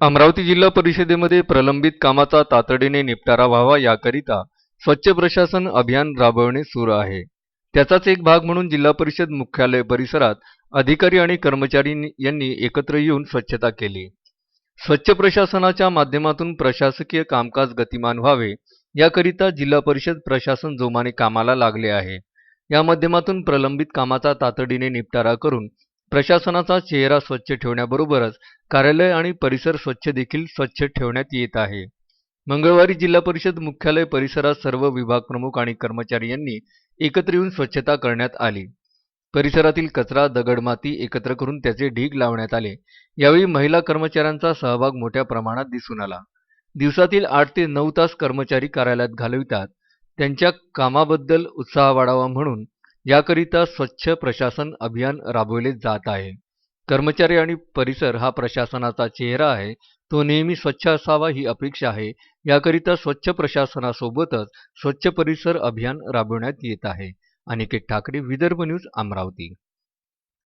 अमरावती जिल्हा परिषदेमध्ये प्रलंबित कामाचा तातडीने निपटारा व्हावा याकरिता स्वच्छ प्रशासन अभियान राबवणे सुरू आहे. त्याचाच एक भाग म्हणून जिल्हा परिषद मुख्यालय परिसरात अधिकारी आणि कर्मचारी यांनी एकत्र येऊन स्वच्छता केली. स्वच्छ प्रशासनाच्या माध्यमातून प्रशासकीय कामकाज गतिमान व्हावे याकरिता जिल्हा परिषद प्रशासन जोमाने कामाला लागले आहे. या माध्यमातून प्रलंबित कामाचा तातडीने निपटारा करून प्रशासनाचा चेहरा स्वच्छ ठेवण्याबरोबरच कार्यालय आणि परिसर स्वच्छ देखील स्वच्छ ठेवण्यात येत आहे. मंगळवारी जिल्हा परिषद मुख्यालय परिसरात सर्व विभाग प्रमुख आणि कर्मचारी यांनी एकत्र येऊन स्वच्छता करण्यात आली. परिसरातील कचरा दगडमाती एकत्र करून त्याचे ढीग लावण्यात आले. यावेळी महिला कर्मचाऱ्यांचा सहभाग मोठ्या प्रमाणात दिसून आला. दिवसातील आठ ते नऊ तास कर्मचारी कार्यालयात घालवितात. त्यांच्या कामाबद्दल उत्साह वाढावा म्हणून याकरिता स्वच्छ प्रशासन अभियान राबवले जात आहे. कर्मचारी आणि परिसर हा प्रशासनाचा चेहरा आहे. तो नेहमी स्वच्छ असावा ही अपेक्षा आहे. याकरिता स्वच्छ प्रशासनासोबतच स्वच्छ परिसर अभियान राबवण्यात येत आहे. अनिकेत ठाकरे विदर्भ न्यूज अमरावती.